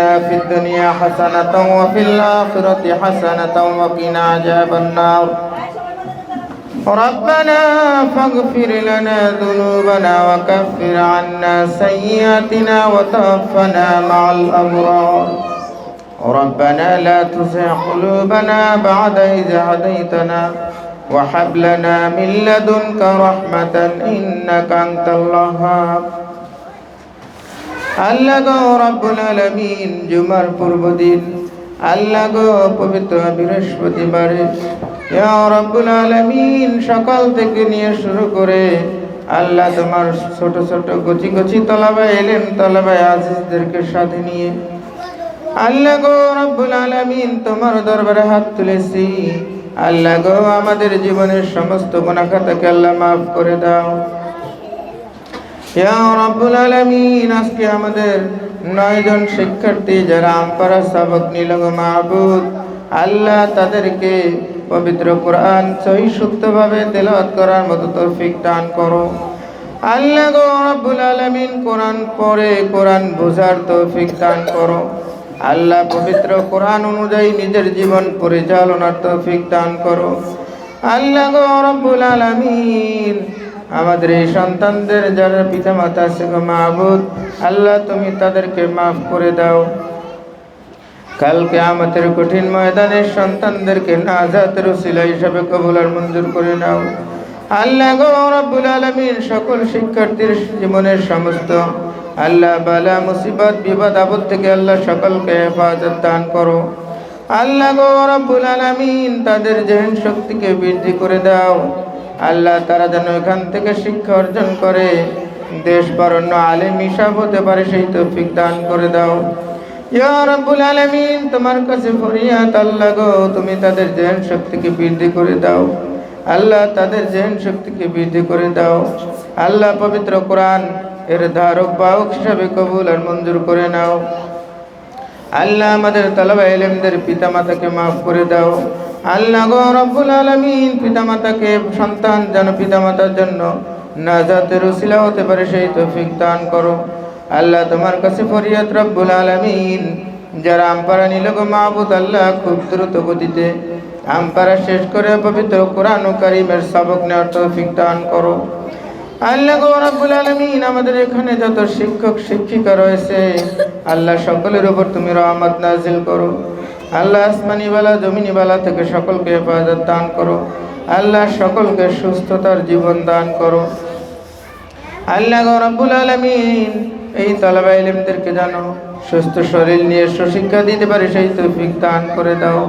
في الدنيا حسنة وفي الآخرة حسنة وقنا عذاب النار. ربنا فاغفر لنا ذنوبنا وكفر عنا سيئاتنا وتوفنا مع الأبرار. ربنا لا تزغ قلوبنا بعد إذ هديتنا وهب لنا من لدنك رحمة إنك أنت الوهاب. আল্লাহ গো রব্বুল আলামিন জুমার পূর্ব দিন, আল্লাহ গো পবিত্র বৃহস্পতিবারে রব্বুল আলামিন সকাল থেকে নিয়ে শুরু করে আল্লাহ তোমার ছোট ছোট কচি কচি তলাবায়, এলেন তলাবায় আজিজদেরকে সাথে নিয়ে। আল্লাহ গো রব্বুল আলামিন তোমার দরবারে হাত তুলেছি। আল্লাহ গো আমাদের জীবনের সমস্ত গুনাহ খাতাকে আল্লাহ মাফ করে দাও। আমাদের নয়জন শিক্ষার্থী যারা আমপারা সবক নিল মাহবুদ আল্লাহ তাদেরকে পবিত্র কোরআন সহি শুদ্ধভাবে তেলাওয়াত করার মতো তৌফিক দান করো। আল্লাহ গো রাব্বুল আলামিন, কোরআন পড়ে কোরআন বোঝার তৌফিক দান করো। আল্লাহ পবিত্র কোরআন অনুযায়ী নিজের জীবন পরিচালনার তৌফিক দান করো। আল্লাহ গো রব্বুল আলামিন আমাদের এই সন্তানদের যারা পিতা মাতা আছে মাহবুদ, আল্লাহ তুমি তাদেরকে মাফ করে দাও। কালকে আমাদের কঠিন ময়দানে সন্তানদেরকে নাজাতের উসিলা হিসাবে কবুল আর মঞ্জুর করে নাও। আল্লাহ গো রব্বুল আলামিন সকল শিক্ষার্থীর জীবনের সমস্ত আল্লাহ বালা, মুসিবত, বিপদ, আপদ থেকে আল্লাহ সকলকে হেফাজত দান করো। আল্লাহ গো রব্বুল আলামিন তাদের জেহেন শক্তিকে বৃদ্ধি করে দাও। আল্লাহ তারা যেন এখান থেকে শিক্ষা অর্জন করে। দেশ বরণ্য আলেম হিসাব হতে পারে, সেই তৌফিক দান করে দাও। ইয়া রাব্বুল আলামিন, তোমার কাছে ফরিয়াদ আল্লাহ গো, তুমি তাদের জেহেন শক্তিকে বৃদ্ধি করে দাও। আল্লাহ তাদের জেহেন শক্তিকে বৃদ্ধি করে দাও। আল্লাহ পবিত্র কোরআন এর ধারক বাহক হিসাবে কবুল আর মঞ্জুর করে নাও। আল্লাহ আমাদের তালাবা এলেমদের পিতা মাতাকে মাফ করে দাও। আল্লাহ গো রব্বুল আলামিন পিতা মাতাকে সন্তান যেন পিতা মাতার জন্য নাজাতের উসিলা হতে পারে সেই তৌফিক দান করো। আল্লাহ তোমার কাছে ফরিয়াদ রব্বুল আলামিন। যারা আমপারা নিল গো মাহবুদ, আল্লাহ খুব দ্রুত গতিতে আমপারা শেষ করে পবিত্র কোরআন কারিমের সবক নেওয়ার তৌফিক দান করো। আল্লাহ গো রাব্বুল আলামিন, আমাদের এখানে যত শিক্ষক, শিক্ষিকা রয়েছে, আল্লাহ সকলের উপর তুমি রহমত নাজিল করো। আল্লাহ আসমানি বালা জমিনি বালা থেকে সকলকে হেফাজত দান করো আল্লাহ সকলকে সুস্থতার জীবন দান করো আল্লাহ গো রাব্বুল আলামিন এই তালাবা ইলমদেরকে জানো সুস্থ শরীর নিয়ে সুশিক্ষা দিতে পারে সেই তৌফিক দান করে দাও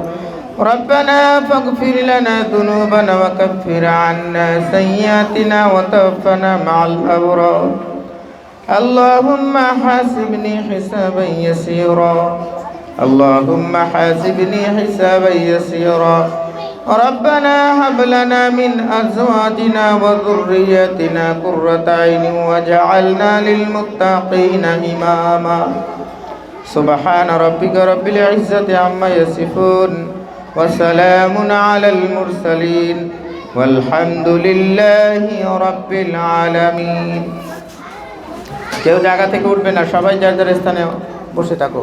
ربنا فاغفر لنا ذنوبنا وكفر عنا سيئاتنا وتوفنا مع الأبرار اللهم حاسبني حسابا يسيرا اللهم حاسبني حسابا يسيرا ربنا هب لنا من أزواجنا وذرياتنا قرة عين وجعلنا للمتقين إماما سبحان ربك رب العزة عما يصفون وسلام على المرسلين والحمد لله رب العالمين কেউ জায়গা থেকে উঠবে না সবাই যার যার স্থানে বসে থাকো